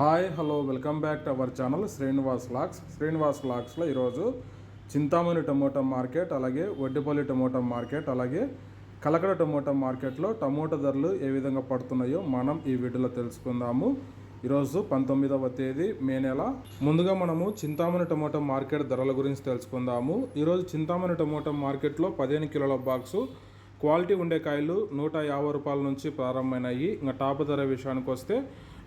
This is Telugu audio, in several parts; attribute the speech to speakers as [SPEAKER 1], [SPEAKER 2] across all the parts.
[SPEAKER 1] Hi hello welcome back to our channel Srinivas lakhs. Srinivas లాక్స్లో ఈరోజు చింతామణి టమోటా మార్కెట్ అలాగే వడ్డిపల్లి టమోటా మార్కెట్ అలాగే కలకడ టమోటా మార్కెట్లో టమోటా ధరలు ఏ విధంగా పడుతున్నాయో మనం ఈ వీడియోలో తెలుసుకుందాము. ఈరోజు పంతొమ్మిదవ తేదీ మే నెల. ముందుగా మనము చింతామణి టమోటా మార్కెట్ ధరల గురించి తెలుసుకుందాము. ఈరోజు చింతామణి టమోటా మార్కెట్లో పదిహేను కిలోల బాక్సు క్వాలిటీ ఉండే కాయలు నూట యాభై రూపాయల నుంచి ప్రారంభమైనాయి. ఇంకా టాప్ ధర విషయానికి వస్తే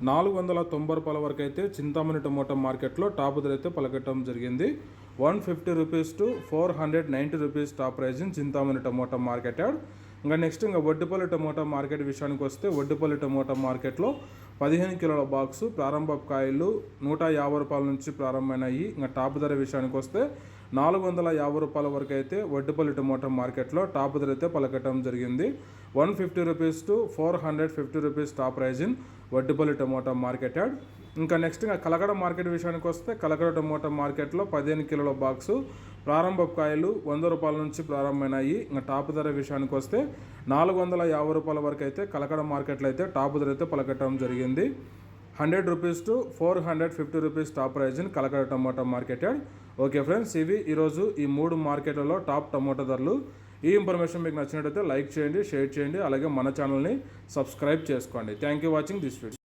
[SPEAKER 1] నాలుగు వందల తొంభై రూపాయల వరకు అయితే చింతామణి టమోటా మార్కెట్లో టాప్ ధర అయితే పలకటం జరిగింది. One fifty rupees to four hundred ninety rupees top price Chintamani tomato market yard. ఇంకా నెక్స్ట్ ఇంకా వడ్డిపల్లి టమోటా మార్కెట్ విషయానికి వస్తే వడ్డిపల్లి టమోటా మార్కెట్లో పదిహేను కిలోల బాక్సు ప్రారంభ కాయలు నూట యాభై రూపాయల నుంచి ప్రారంభమైనాయి. ఇంకా టాప్ ధర విషయానికి వస్తే నాలుగు వందల యాభై రూపాయల వరకు అయితే వడ్డుపల్లి టమోటా మార్కెట్లో టాప్ ధర అయితే పలకటం జరిగింది. One fifty rupees to four hundred fifty rupees top price in Vaddupalli tomato market yard. ఇంకా నెక్స్ట్ ఇంకా కలకడ మార్కెట్ విషయానికి వస్తే కలకడ టమోటా మార్కెట్లో పదిహేను కిలోల బాక్సు ప్రారంభ కాయలు వంద రూపాయల నుంచి ప్రారంభమైనాయి. ఇంకా టాప్ ధర విషయానికి వస్తే నాలుగు వందల యాభై రూపాయల వరకు అయితే కలకడ మార్కెట్లో అయితే టాప్ ధర అయితే పలకటం జరిగింది. Hundred rupees to four hundred fifty rupees top price in Kalakada tomato market okay friends ఇవి ఈరోజు ఈ మూడు మార్కెట్లలో టాప్ టమాటా ధరలు. ఈ ఇన్ఫర్మేషన్ మీకు నచ్చినట్టయితే లైక్ చేయండి షేర్ చేయండి అలాగే మన ఛానల్ని సబ్స్క్రైబ్ చేసుకోండి. Thank you watching this video.